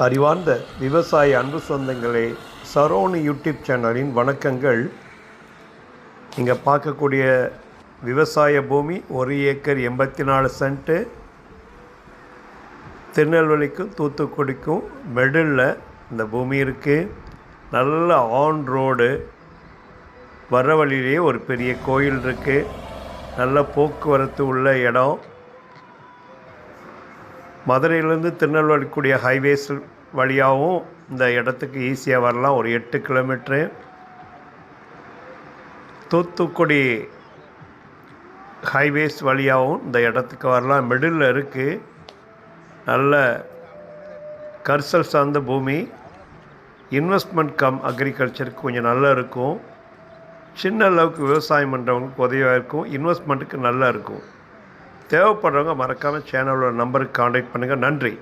அறிவார்ந்த விவசாய அன்பு சொந்தங்களே சரோனி யூடியூப் சேனலின் வணக்கங்கள். இங்கே பார்க்கக்கூடிய விவசாய பூமி ஒரு ஏக்கர் எண்பத்தி நாலு சென்ட்டு. திருநெல்வேலிக்கும் தூத்துக்குடிக்கும் மெடில் இந்த பூமி இருக்குது நல்ல ஆன் ரோடு வர வழியிலேயே ஒரு பெரிய கோயில் இருக்குது நல்ல போக்குவரத்து உள்ள இடம். மதுரையிலேருந்து திருநெல்வேலிக்குடிய ஹைவேஸ் வழியாகவும் இந்த இடத்துக்கு ஈஸியாக வரலாம். ஒரு எட்டு கிலோமீட்ரு தூத்துக்குடி ஹைவேஸ் வழியாகவும் இந்த இடத்துக்கு வரலாம். மிடில் இருக்குது நல்ல கரிசல் சார்ந்த பூமி. இன்வெஸ்ட்மெண்ட் கம் அக்ரிகல்ச்சருக்கு கொஞ்சம் நல்லா இருக்கும். சின்ன அளவுக்கு விவசாயம் பண்ணுறவங்களுக்கு உதவியாக இருக்கும். இன்வெஸ்ட்மெண்ட்டுக்கு நல்லா இருக்கும். தேவைப்படுறவங்க மறக்காமல் சேனலோட நம்பருக்கு காண்டாக்ட் பண்ணுங்கள் நன்றி.